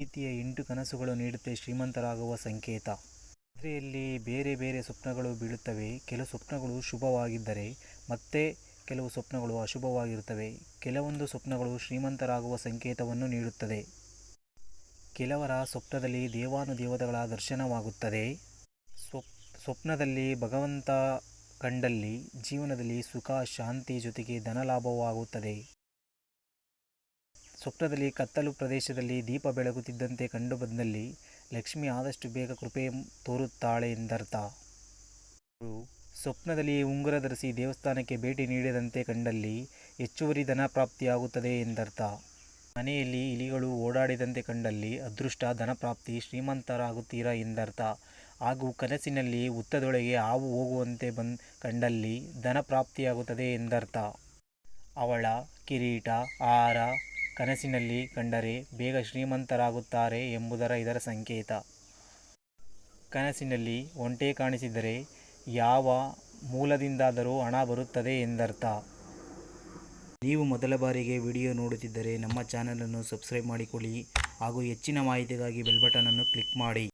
ರೀತಿಯ ಎಂಟು ಕನಸುಗಳು ನೀಡುತ್ತೆ ಶ್ರೀಮಂತರಾಗುವ ಸಂಕೇತ. ನಿದ್ರೆಯಲ್ಲಿ ಬೇರೆ ಬೇರೆ ಸ್ವಪ್ನಗಳು ಬೀಳುತ್ತವೆ. ಕೆಲವು ಸ್ವಪ್ನಗಳು ಶುಭವಾಗಿದ್ದರೆ ಮತ್ತೆ ಕೆಲವು ಸ್ವಪ್ನಗಳು ಅಶುಭವಾಗಿರುತ್ತವೆ. ಕೆಲವೊಂದು ಸ್ವಪ್ನಗಳು ಶ್ರೀಮಂತರಾಗುವ ಸಂಕೇತವನ್ನು ನೀಡುತ್ತದೆ. ಕೆಲವರ ಸ್ವಪ್ನದಲ್ಲಿ ದೇವಾನುದೇವತೆಗಳ ದರ್ಶನವಾಗುತ್ತದೆ. ಸ್ವಪ್, ಸ್ವಪ್ನದಲ್ಲಿ ಭಗವಂತ ಕಂಡಲ್ಲಿ ಜೀವನದಲ್ಲಿ ಸುಖ, ಶಾಂತಿ ಜೊತೆಗೆ ಧನಲಾಭವೂ ಆಗುತ್ತದೆ ಸ್ವಪ್ನದಲ್ಲಿ ಕತ್ತಲು ಪ್ರದೇಶದಲ್ಲಿ ದೀಪ ಬೆಳಗುತ್ತಿದ್ದಂತೆ ಕಂಡುಬಂದಲ್ಲಿ ಲಕ್ಷ್ಮಿ ಆದಷ್ಟು ಬೇಗ ಕೃಪೆ ತೋರುತ್ತಾಳೆ ಎಂದರ್ಥ. ಸ್ವಪ್ನದಲ್ಲಿ ಉಂಗುರ ಧರಿಸಿ ದೇವಸ್ಥಾನಕ್ಕೆ ಭೇಟಿ ನೀಡಿದಂತೆ ಕಂಡಲ್ಲಿ ಹೆಚ್ಚುವರಿ ಧನ ಪ್ರಾಪ್ತಿಯಾಗುತ್ತದೆ ಎಂದರ್ಥ. ಮನೆಯಲ್ಲಿ ಇಲಿಗಳು ಓಡಾಡಿದಂತೆ ಕಂಡಲ್ಲಿ ಅದೃಷ್ಟ ಧನಪ್ರಾಪ್ತಿ ಶ್ರೀಮಂತರಾಗುತ್ತೀರಾ ಎಂದರ್ಥ. ಹಾಗೂ ಕನಸಿನಲ್ಲಿ ಹುತ್ತದೊಳಗೆ ಹಾವು ಹೋಗುವಂತೆ ಬಂದ್ ಕಂಡಲ್ಲಿ ಧನಪ್ರಾಪ್ತಿಯಾಗುತ್ತದೆ ಎಂದರ್ಥ. ಅವಳ ಕಿರೀಟ, ಹಾರ ಕನಸಿನಲ್ಲಿ ಕಂಡರೆ ಬೇಗ ಶ್ರೀಮಂತರಾಗುತ್ತಾರೆ ಎಂಬುದರ ಇದರ ಸಂಕೇತ. ಕನಸಿನಲ್ಲಿ ಒಂಟೆ ಕಾಣಿಸಿದರೆ ಯಾವ ಮೂಲದಿಂದಾದರೂ ಹಣ ಬರುತ್ತದೆ ಎಂದರ್ಥ. ನೀವು ಮೊದಲ ಬಾರಿಗೆ ವಿಡಿಯೋ ನೋಡುತ್ತಿದ್ದರೆ ನಮ್ಮ ಚಾನಲನ್ನು ಸಬ್ಸ್ಕ್ರೈಬ್ ಮಾಡಿಕೊಳ್ಳಿ ಹಾಗೂ ಹೆಚ್ಚಿನ ಮಾಹಿತಿಗಾಗಿ ಬೆಲ್ ಬಟನನ್ನು ಕ್ಲಿಕ್ ಮಾಡಿ.